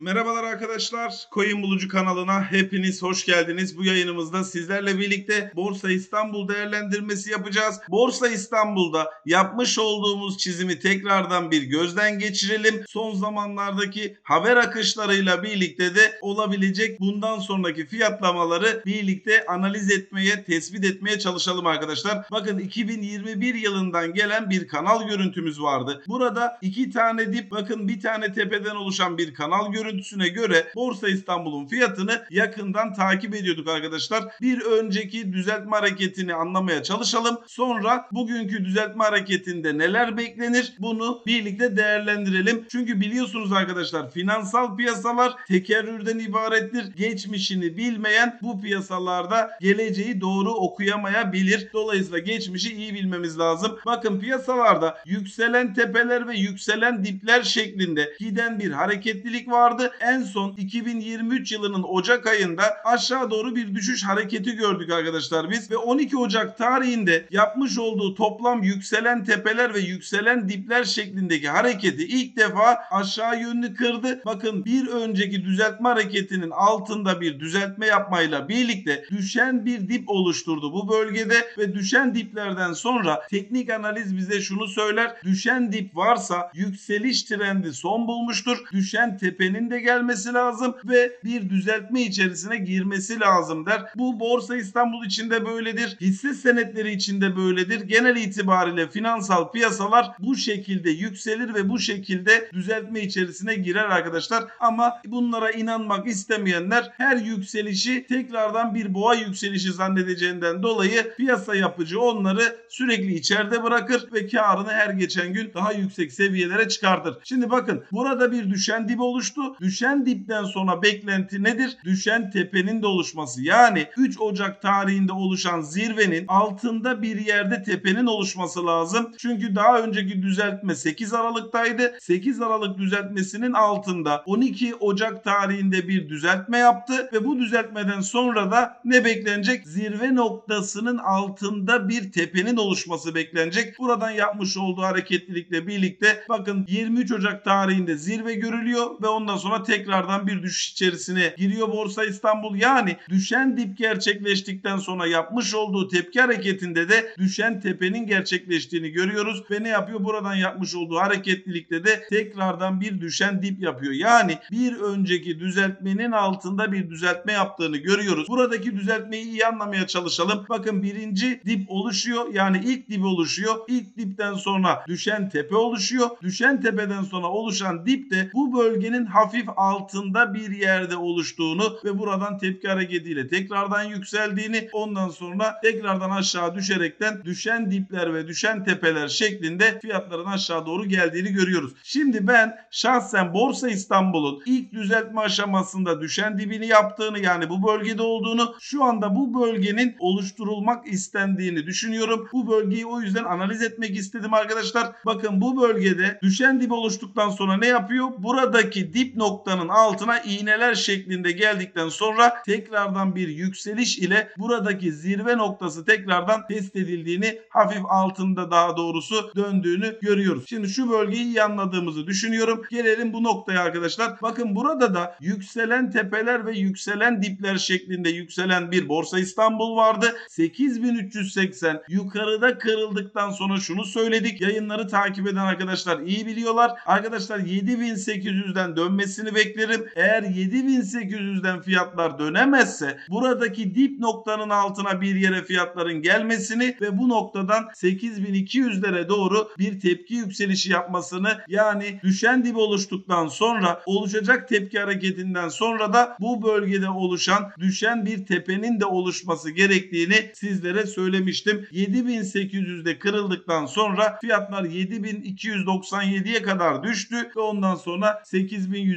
Merhabalar arkadaşlar. Coin Bulucu kanalına hepiniz hoş geldiniz. Bu yayınımızda sizlerle birlikte Borsa İstanbul değerlendirmesi yapacağız. Borsa İstanbul'da yapmış olduğumuz çizimi tekrardan bir gözden geçirelim. Son zamanlardaki haber akışlarıyla birlikte de olabilecek bundan sonraki fiyatlamaları birlikte analiz etmeye, tespit etmeye çalışalım arkadaşlar. Bakın 2021 yılından gelen bir kanal görüntümüz vardı. Burada iki tane dip, bakın bir tane tepeden oluşan bir kanal görüntüsüne göre Borsa İstanbul'un fiyatını yakından takip ediyorduk arkadaşlar. Bir önceki düzeltme hareketini anlamaya çalışalım. Sonra bugünkü düzeltme hareketinde neler beklenir bunu birlikte değerlendirelim. Çünkü biliyorsunuz arkadaşlar finansal piyasalar tekerrürden ibarettir. Geçmişini bilmeyen bu piyasalarda geleceği doğru okuyamayabilir. Dolayısıyla geçmişi iyi bilmemiz lazım. Bakın piyasalarda yükselen tepeler ve yükselen dipler şeklinde giden bir hareketlilik vardı. En son 2023 yılının Ocak ayında aşağı doğru bir düşüş hareketi gördük arkadaşlar biz ve 12 Ocak tarihinde yapmış olduğu toplam yükselen tepeler ve yükselen dipler şeklindeki hareketi ilk defa aşağı yönlü kırdı. Bakın bir önceki düzeltme hareketinin altında bir düzeltme yapmayla birlikte düşen bir dip oluşturdu bu bölgede ve düşen diplerden sonra teknik analiz bize şunu söyler. Düşen dip varsa yükseliş trendi son bulmuştur. Düşen tepenin de gelmesi lazım ve bir düzeltme içerisine girmesi lazım der. Bu Borsa İstanbul içinde böyledir. Hisse senetleri içinde böyledir. Genel itibariyle finansal piyasalar bu şekilde yükselir ve bu şekilde düzeltme içerisine girer arkadaşlar. Ama bunlara inanmak istemeyenler her yükselişi tekrardan bir boğa yükselişi zannedeceğinden dolayı piyasa yapıcı onları sürekli içeride bırakır ve karını her geçen gün daha yüksek seviyelere çıkartır. Şimdi bakın burada bir düşen dip oluştu. Düşen dipten sonra beklenti nedir? Düşen tepenin de oluşması. Yani 3 Ocak tarihinde oluşan zirvenin altında bir yerde tepenin oluşması lazım. Çünkü daha önceki düzeltme 8 Aralık'taydı. 8 Aralık düzeltmesinin altında 12 Ocak tarihinde bir düzeltme yaptı ve bu düzeltmeden sonra da ne beklenecek? Zirve noktasının altında bir tepenin oluşması beklenecek. Buradan yapmış olduğu hareketlilikle birlikte bakın 23 Ocak tarihinde zirve görülüyor ve ondan sonra tekrardan bir düşüş içerisine giriyor Borsa İstanbul. Yani düşen dip gerçekleştikten sonra yapmış olduğu tepki hareketinde de düşen tepenin gerçekleştiğini görüyoruz ve ne yapıyor? Buradan yapmış olduğu hareketlilikte de tekrardan bir düşen dip yapıyor. Yani bir önceki düzeltmenin altında bir düzeltme yaptığını görüyoruz. Buradaki düzeltmeyi iyi anlamaya çalışalım. Bakın birinci dip oluşuyor. Yani ilk dip oluşuyor. İlk dipten sonra düşen tepe oluşuyor. Düşen tepeden sonra oluşan dip de bu bölgenin hafif altında bir yerde oluştuğunu ve buradan tepki hareketiyle tekrardan yükseldiğini ondan sonra tekrardan aşağı düşerekten düşen dipler ve düşen tepeler şeklinde fiyatların aşağı doğru geldiğini görüyoruz. Şimdi ben şahsen Borsa İstanbul'un ilk düzeltme aşamasında düşen dibini yaptığını yani bu bölgede olduğunu şu anda bu bölgenin oluşturulmak istendiğini düşünüyorum. Bu bölgeyi o yüzden analiz etmek istedim arkadaşlar. Bakın bu bölgede düşen dip oluştuktan sonra ne yapıyor? Buradaki dip noktanın altına iğneler şeklinde geldikten sonra tekrardan bir yükseliş ile buradaki zirve noktası tekrardan test edildiğini hafif altında daha doğrusu döndüğünü görüyoruz. Şimdi şu bölgeyi iyi anladığımızı düşünüyorum. Gelelim bu noktaya arkadaşlar. Bakın burada da yükselen tepeler ve yükselen dipler şeklinde yükselen bir Borsa İstanbul vardı. 8380 yukarıda kırıldıktan sonra şunu söyledik. Yayınları takip eden arkadaşlar iyi biliyorlar. Arkadaşlar 7800'den dönmesini beklerim. Eğer 7800'den fiyatlar dönemezse buradaki dip noktanın altına bir yere fiyatların gelmesini ve bu noktadan 8200'lere doğru bir tepki yükselişi yapmasını yani düşen dip oluştuktan sonra oluşacak tepki hareketinden sonra da bu bölgede oluşan düşen bir tepenin de oluşması gerektiğini sizlere söylemiştim. 7800'de kırıldıktan sonra fiyatlar 7297'ye kadar düştü ve ondan sonra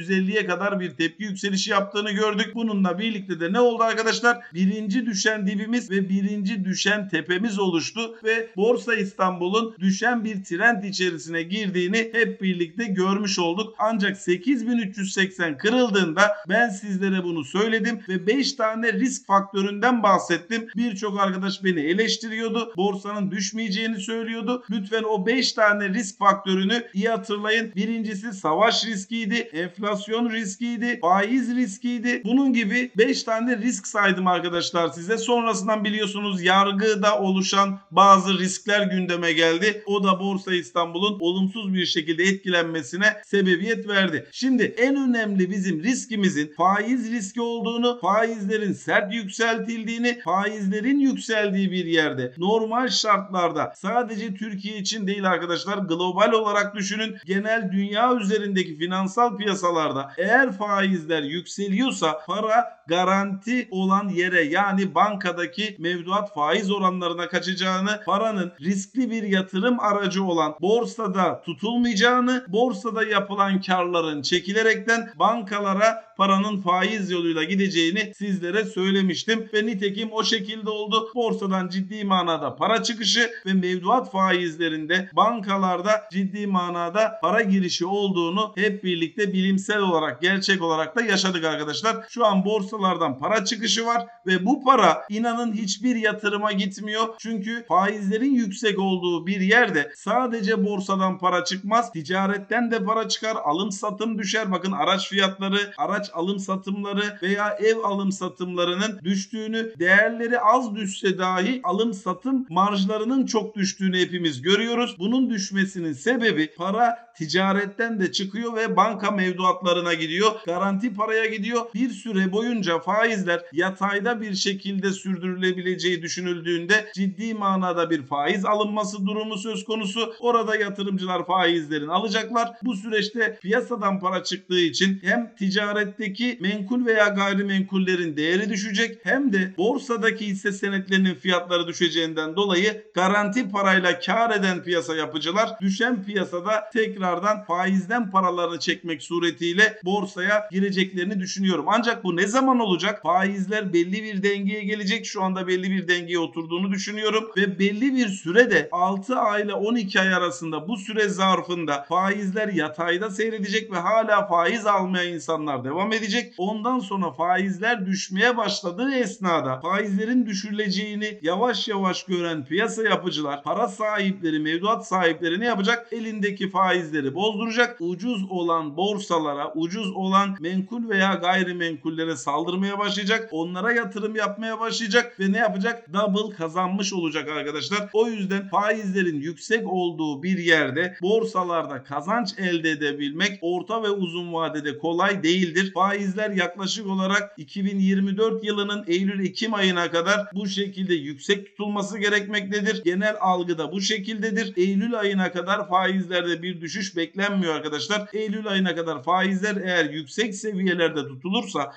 8150'ye kadar bir tepki yükselişi yaptığını gördük. Bununla birlikte de ne oldu arkadaşlar? Birinci düşen dibimiz ve birinci düşen tepemiz oluştu ve Borsa İstanbul'un düşen bir trend içerisine girdiğini hep birlikte görmüş olduk. Ancak 8380 kırıldığında ben sizlere bunu söyledim ve 5 tane risk faktöründen bahsettim. Birçok arkadaş beni eleştiriyordu. Borsanın düşmeyeceğini söylüyordu. Lütfen o 5 tane risk faktörünü iyi hatırlayın. Birincisi savaş riskiydi. Enflasyon enflasyon riskiydi, faiz riskiydi. Bunun gibi 5 tane risk saydım arkadaşlar size. Sonrasından biliyorsunuz yargıda oluşan bazı riskler gündeme geldi. O da Borsa İstanbul'un olumsuz bir şekilde etkilenmesine sebebiyet verdi. Şimdi en önemli bizim riskimizin faiz riski olduğunu, faizlerin sert yükseltildiğini, faizlerin yükseldiği bir yerde normal şartlarda sadece Türkiye için değil arkadaşlar global olarak düşünün genel dünya üzerindeki finansal piyasalarda eğer faizler yükseliyorsa para garanti olan yere yani bankadaki mevduat faiz oranlarına kaçacağını, paranın riskli bir yatırım aracı olan borsada tutulmayacağını, borsada yapılan karların çekilerekten bankalara paranın faiz yoluyla gideceğini sizlere söylemiştim ve nitekim o şekilde oldu. Borsadan ciddi manada para çıkışı ve mevduat faizlerinde bankalarda ciddi manada para girişi olduğunu hep birlikte bilimsel olarak gerçek olarak da yaşadık arkadaşlar. Şu an borsalardan para çıkışı var ve bu para inanın hiçbir yatırıma gitmiyor. Çünkü faizlerin yüksek olduğu bir yerde sadece borsadan para çıkmaz. Ticaretten de para çıkar. Alım satım düşer. Bakın araç fiyatları, araç alım satımları veya ev alım satımlarının düştüğünü, değerleri az düşse dahi alım satım marjlarının çok düştüğünü hepimiz görüyoruz. Bunun düşmesinin sebebi para ticaretten de çıkıyor ve banka mevduatlarına gidiyor. Garanti paraya gidiyor. Bir süre boyunca faizler yatayda bir şekilde sürdürülebileceği düşünüldüğünde ciddi manada bir faiz alınması durumu söz konusu. Orada yatırımcılar faizlerini alacaklar. Bu süreçte piyasadan para çıktığı için hem ticaretteki menkul veya gayrimenkullerin değeri düşecek hem de borsadaki hisse senetlerinin fiyatları düşeceğinden dolayı garanti parayla kar eden piyasa yapıcılar düşen piyasada tekrardan faizden paralarını çekmek suretiyle borsaya gireceklerini düşünüyorum. Ancak bu ne zaman olacak? Faizler belli bir dengeye gelecek. Şu anda belli bir dengeye oturduğunu düşünüyorum ve belli bir sürede 6 ay ile 12 ay arasında bu süre zarfında faizler yatayda seyredecek ve hala faiz almayan insanlar devam edecek. Ondan sonra faizler düşmeye başladığı esnada faizlerin düşürüleceğini yavaş yavaş gören piyasa yapıcılar, para sahipleri, mevduat sahipleri ne yapacak? Elindeki faizleri bozduracak. Ucuz olan borsalara, ucuz olan menkul veya gayrimenkullere saldırmaya başlayacak. Onlara yatırım yapmaya başlayacak ve ne yapacak? Double kazanmış olacak arkadaşlar. O yüzden faizlerin yüksek olduğu bir yerde borsalarda kazanç elde edebilmek orta ve uzun vadede kolay değildir. Faizler yaklaşık olarak 2024 yılının Eylül-Ekim ayına kadar bu şekilde yüksek tutulması gerekmektedir. Genel algıda bu şekildedir. Eylül ayına kadar faizlerde bir düşüş beklenmiyor arkadaşlar. Eylül ayına kadar faizler eğer yüksek seviyelerde tutulursa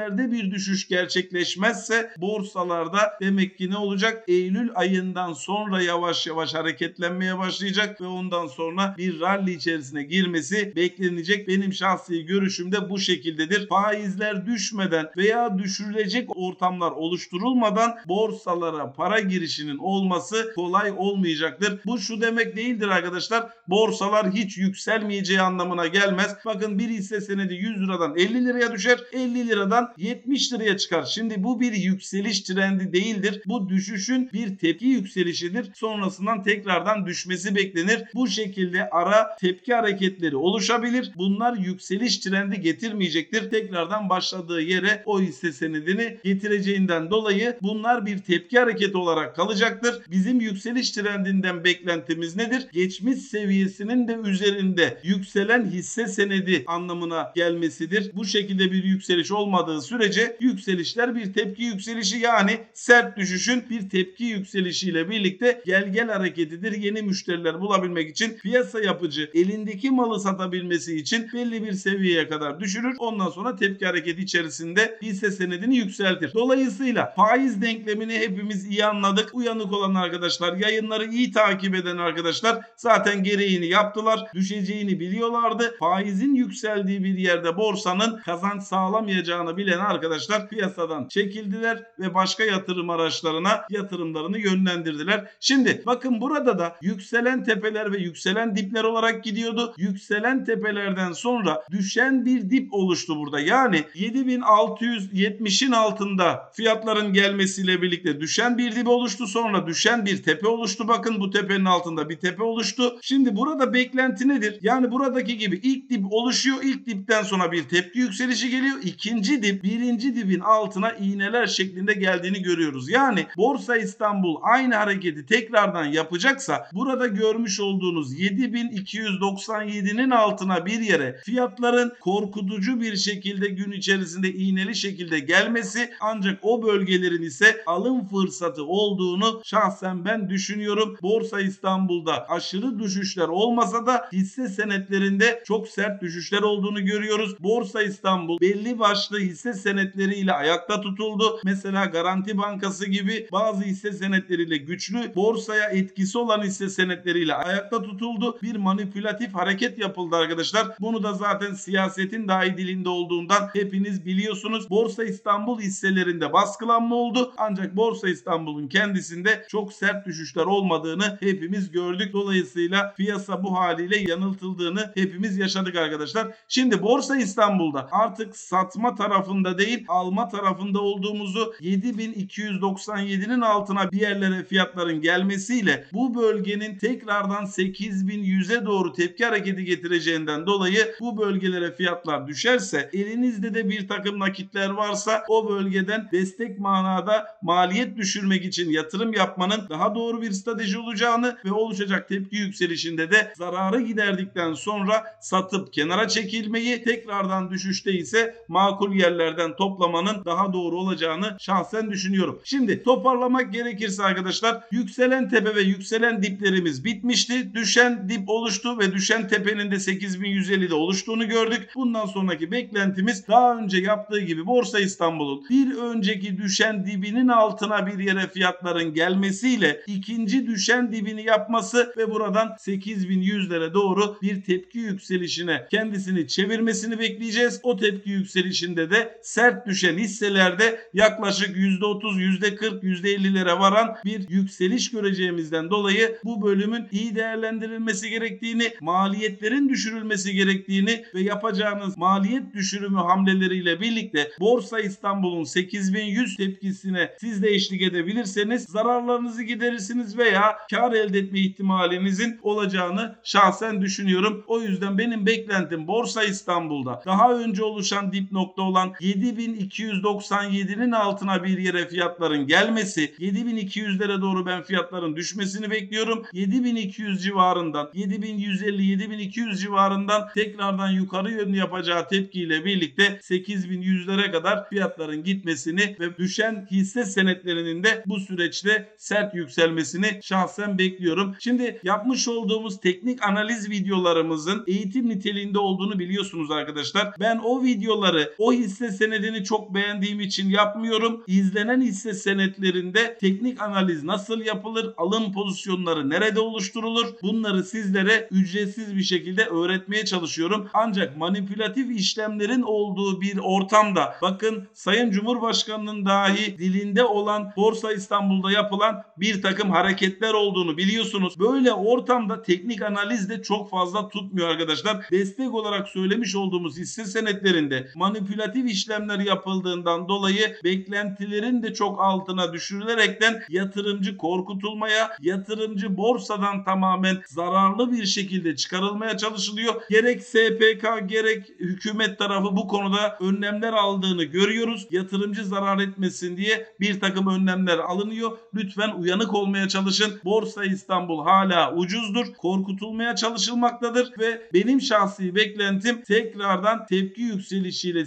faizlerde bir düşüş gerçekleşmezse borsalarda demek ki ne olacak? Eylül ayından sonra yavaş yavaş hareketlenmeye başlayacak ve ondan sonra bir rally içerisine girmesi beklenecek. Benim şahsi görüşümde bu şekildedir. Faizler düşmeden veya düşürülecek ortamlar oluşturulmadan borsalara para girişinin olması kolay olmayacaktır. Bu şu demek değildir arkadaşlar. Borsalar hiç yükselmeyeceği anlamına gelmez. Bakın bir hisse senedi 100 liradan 50 liraya düşer. 50 liradan 70 liraya çıkar. Şimdi bu bir yükseliş trendi değildir. Bu düşüşün bir tepki yükselişidir. Sonrasından tekrardan düşmesi beklenir. Bu şekilde ara tepki hareketleri oluşabilir. Bunlar yükseliş trendi getirmeyecektir. Tekrardan başladığı yere o hisse senedini getireceğinden dolayı bunlar bir tepki hareketi olarak kalacaktır. Bizim yükseliş trendinden beklentimiz nedir? Geçmiş seviyesinin de üzerinde yükselen hisse senedi anlamına gelmesidir. Bu şekilde bir yükseliş olmadığı sürece yükselişler bir tepki yükselişi yani sert düşüşün bir tepki yükselişiyle birlikte gel gel hareketidir. Yeni müşteriler bulabilmek için piyasa yapıcı elindeki malı satabilmesi için belli bir seviyeye kadar düşürür. Ondan sonra tepki hareketi içerisinde hisse senedini yükseltir. Dolayısıyla faiz denklemini hepimiz iyi anladık. Uyanık olan arkadaşlar, yayınları iyi takip eden arkadaşlar zaten gereğini yaptılar. Düşeceğini biliyorlardı. Faizin yükseldiği bir yerde borsanın kazanç sağlamayacağını bile olabilen arkadaşlar piyasadan çekildiler ve başka yatırım araçlarına yatırımlarını yönlendirdiler. Şimdi bakın burada da yükselen tepeler ve yükselen dipler olarak gidiyordu. Yükselen tepelerden sonra düşen bir dip oluştu burada. Yani 7670'in altında fiyatların gelmesiyle birlikte düşen bir dip oluştu. Sonra düşen bir tepe oluştu. Bakın bu tepenin altında bir tepe oluştu. Şimdi burada beklenti nedir? Yani buradaki gibi ilk dip oluşuyor. İlk dipten sonra bir tepki yükselişi geliyor. İkinci dip birinci dibin altına iğneler şeklinde geldiğini görüyoruz. Yani Borsa İstanbul aynı hareketi tekrardan yapacaksa burada görmüş olduğunuz 7297'nin altına bir yere fiyatların korkutucu bir şekilde gün içerisinde iğneli şekilde gelmesi ancak o bölgelerin ise alım fırsatı olduğunu şahsen ben düşünüyorum. Borsa İstanbul'da aşırı düşüşler olmasa da hisse senetlerinde çok sert düşüşler olduğunu görüyoruz. Borsa İstanbul belli başlı hisse senetleriyle ayakta tutuldu. Mesela Garanti Bankası gibi bazı hisse senetleriyle güçlü borsaya etkisi olan hisse senetleriyle ayakta tutuldu. Bir manipülatif hareket yapıldı arkadaşlar. Bunu da zaten siyasetin dahi dilinde olduğundan hepiniz biliyorsunuz. Borsa İstanbul hisselerinde baskılanma oldu. Ancak Borsa İstanbul'un kendisinde çok sert düşüşler olmadığını hepimiz gördük. Dolayısıyla piyasa bu haliyle yanıltıldığını hepimiz yaşadık arkadaşlar. Şimdi Borsa İstanbul'da artık satma tarafında değil alma tarafında olduğumuzu 7297'nin altına bir yerlere fiyatların gelmesiyle bu bölgenin tekrardan 8100'e doğru tepki hareketi getireceğinden dolayı bu bölgelere fiyatlar düşerse elinizde de bir takım nakitler varsa o bölgeden destek manada maliyet düşürmek için yatırım yapmanın daha doğru bir strateji olacağını ve oluşacak tepki yükselişinde de zararı giderdikten sonra satıp kenara çekilmeyi tekrardan düşüşte ise makul yerlerden toplamanın daha doğru olacağını şahsen düşünüyorum. Şimdi toparlamak gerekirse arkadaşlar yükselen tepe ve yükselen diplerimiz bitmişti. Düşen dip oluştu ve düşen tepenin de 8150'de oluştuğunu gördük. Bundan sonraki beklentimiz daha önce yaptığı gibi Borsa İstanbul'un bir önceki düşen dibinin altına bir yere fiyatların gelmesiyle ikinci düşen dibini yapması ve buradan 8100'lere doğru bir tepki yükselişine kendisini çevirmesini bekleyeceğiz. O tepki yükselişinde de sert düşen hisselerde yaklaşık %30, %40, %50'lere varan bir yükseliş göreceğimizden dolayı bu bölümün iyi değerlendirilmesi gerektiğini, maliyetlerin düşürülmesi gerektiğini ve yapacağınız maliyet düşürümü hamleleriyle birlikte Borsa İstanbul'un 8100 tepkisine siz de eşlik edebilirseniz zararlarınızı giderirsiniz veya kar elde etme ihtimalinizin olacağını şahsen düşünüyorum. O yüzden benim beklentim Borsa İstanbul'da daha önce oluşan dip nokta olan 7297'nin altına bir yere fiyatların gelmesi, 7200'lere doğru ben fiyatların düşmesini bekliyorum. 7200 civarından, 7150-7200 civarından tekrardan yukarı yönlü yapacağı tepkiyle birlikte 8100'lere kadar fiyatların gitmesini ve düşen hisse senetlerinin de bu süreçte sert yükselmesini şahsen bekliyorum. Şimdi yapmış olduğumuz teknik analiz videolarımızın eğitim niteliğinde olduğunu biliyorsunuz arkadaşlar. Ben o videoları o hisse senedini çok beğendiğim için yapmıyorum. İzlenen hisse senetlerinde teknik analiz nasıl yapılır? Alım pozisyonları nerede oluşturulur? Bunları sizlere ücretsiz bir şekilde öğretmeye çalışıyorum. Ancak manipülatif işlemlerin olduğu bir ortamda bakın Sayın Cumhurbaşkanı'nın dahi dilinde olan Borsa İstanbul'da yapılan bir takım hareketler olduğunu biliyorsunuz. Böyle ortamda teknik analiz de çok fazla tutmuyor arkadaşlar. Destek olarak söylemiş olduğumuz hisse senetlerinde manipülatif işlemler yapıldığından dolayı beklentilerin de çok altına düşürülerekten yatırımcı korkutulmaya, yatırımcı borsadan tamamen zararlı bir şekilde çıkarılmaya çalışılıyor. Gerek SPK gerek hükümet tarafı bu konuda önlemler aldığını görüyoruz. Yatırımcı zarar etmesin diye bir takım önlemler alınıyor. Lütfen uyanık olmaya çalışın. Borsa İstanbul hala ucuzdur. Korkutulmaya çalışılmaktadır ve benim şahsi beklentim tekrardan tepki yükselişiyle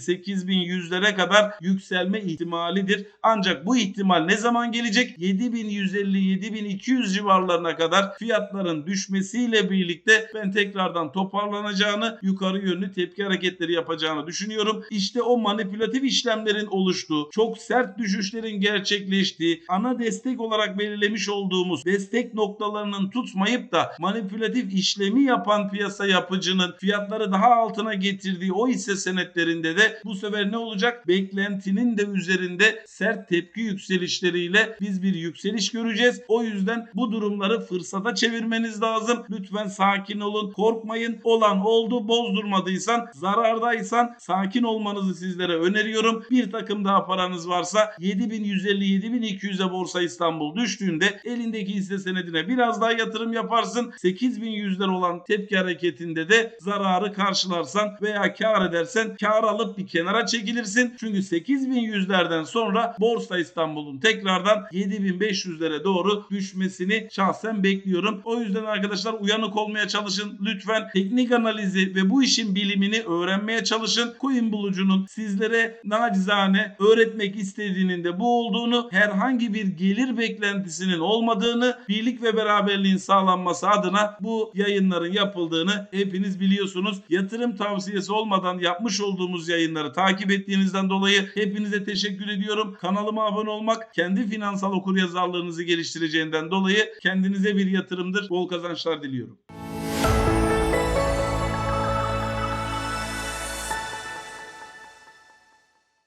8100'lere kadar yükselme ihtimalidir. Ancak bu ihtimal ne zaman gelecek? 7150-7200 civarlarına kadar fiyatların düşmesiyle birlikte ben tekrardan toparlanacağını, yukarı yönlü tepki hareketleri yapacağını düşünüyorum. İşte o manipülatif işlemlerin oluştuğu, çok sert düşüşlerin gerçekleştiği, ana destek olarak belirlemiş olduğumuz destek noktalarının tutmayıp da manipülatif işlemi yapan piyasa yapıcının fiyatları daha altına getirdiği o hisse senetlerinde de bu sefer sefer ne olacak? Beklentinin de üzerinde sert tepki yükselişleriyle biz bir yükseliş göreceğiz. O yüzden bu durumları fırsata çevirmeniz lazım. Lütfen sakin olun, korkmayın. Olan oldu, bozdurmadıysan, zarardaysan sakin olmanızı sizlere öneriyorum. Bir takım daha paranız varsa 7150-7200'e Borsa İstanbul düştüğünde elindeki hisse senedine biraz daha yatırım yaparsın. 8100'ler olan tepki hareketinde de zararı karşılarsan veya kar edersen kar alıp bir kenara çekilirsin. Çünkü 8100'lerden sonra Borsa İstanbul'un tekrardan 7500'lere doğru düşmesini şahsen bekliyorum. O yüzden arkadaşlar uyanık olmaya çalışın. Lütfen teknik analizi ve bu işin bilimini öğrenmeye çalışın. Coin bulucunun sizlere nacizane öğretmek istediğinin de bu olduğunu, herhangi bir gelir beklentisinin olmadığını, birlik ve beraberliğin sağlanması adına bu yayınların yapıldığını hepiniz biliyorsunuz. Yatırım tavsiyesi olmadan yapmış olduğumuz yayınları takip ettiğinizden dolayı hepinize teşekkür ediyorum. Kanalıma abone olmak kendi finansal okuryazarlığınızı geliştireceğinden dolayı kendinize bir yatırımdır. Bol kazançlar diliyorum.